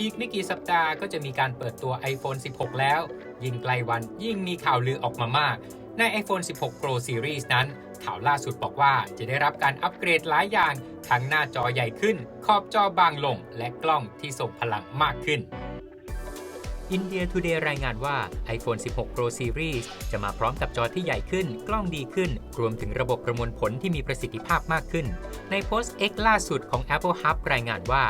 อีกไม่กี่สัปดาห์ก็จะมีการเปิดตัว iPhone 16 แล้ว ยิ่งใกล้วันยิ่งมีข่าวลือออกมามาก ใน iPhone 16 Pro Series นั้น ข่าวล่าสุดบอกว่าจะได้รับการอัปเกรดหลายอย่าง ทั้งหน้าจอใหญ่ขึ้น ขอบจอบางลง และกล้องที่ส่งพลังมากขึ้น India Today รายงานว่า iPhone 16 Pro Series จะมาพร้อมกับจอที่ใหญ่ขึ้น กล้องดีขึ้น รวมถึงระบบประมวลผลที่มีประสิทธิภาพมากขึ้น ในโพสต์ X ล่าสุดของ Apple Hub รายงานว่า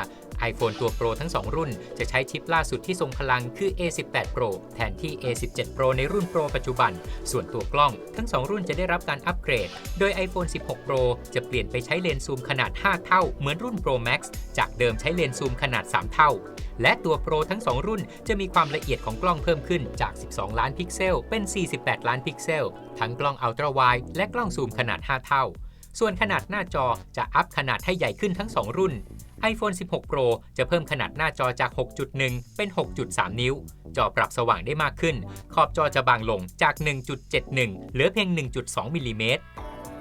iPhone ตัว Pro ทั้ง 2 รุ่น จะใช้ชิปล่าสุดที่ทรงพลังคือ A18 Pro แทนที่ A17 Pro ในรุ่น Pro ปัจจุบัน ส่วนตัวกล้องทั้ง 2 รุ่นจะได้รับการอัปเกรด โดย iPhone 16 Pro จะเปลี่ยนไปใช้เลนส์ซูมขนาด 5 เท่า เหมือนรุ่น Pro Max จากเดิมใช้เลนส์ซูมขนาด 3 เท่า และตัว Pro ทั้ง 2 รุ่น จะมีความละเอียดของกล้องเพิ่มขึ้นจาก 12 ล้านพิกเซล เป็น 48 ล้านพิกเซล ทั้งกล้องอัลตร้าไวด์และกล้องซูมขนาด 5 เท่าส่วนขนาดหน้าจอจะอัพขนาดให้ใหญ่ขึ้นทั้ง 2 รุ่น iPhone 16 Pro จะเพิ่มขนาดหน้าจอจาก 6.1 เป็น 6.3 นิ้ว จอปรับสว่างได้มากขึ้น ขอบจอจะบางลงจาก 1.71 เหลือเพียง 1.2มิลลิเมตร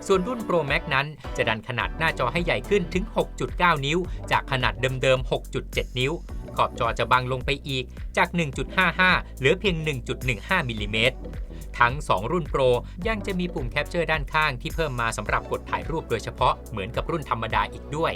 ส่วนรุ่น Pro Max นั้นจะดันขนาดหน้าจอให้ใหญ่ขึ้นถึง 6.9 นิ้ว จากขนาดเดิมๆ 6.7 นิ้ว ขอบจอจะบางลงไปอีกจาก 1.55 เหลือเพียง 1.15 มิลลิเมตร ทั้ง 2 รุ่น Pro ยังจะมีปุ่มแคปเจอร์ด้านข้างที่เพิ่มมาสำหรับกดถ่ายรูปโดยเฉพาะเหมือนกับรุ่นธรรมดาอีกด้วย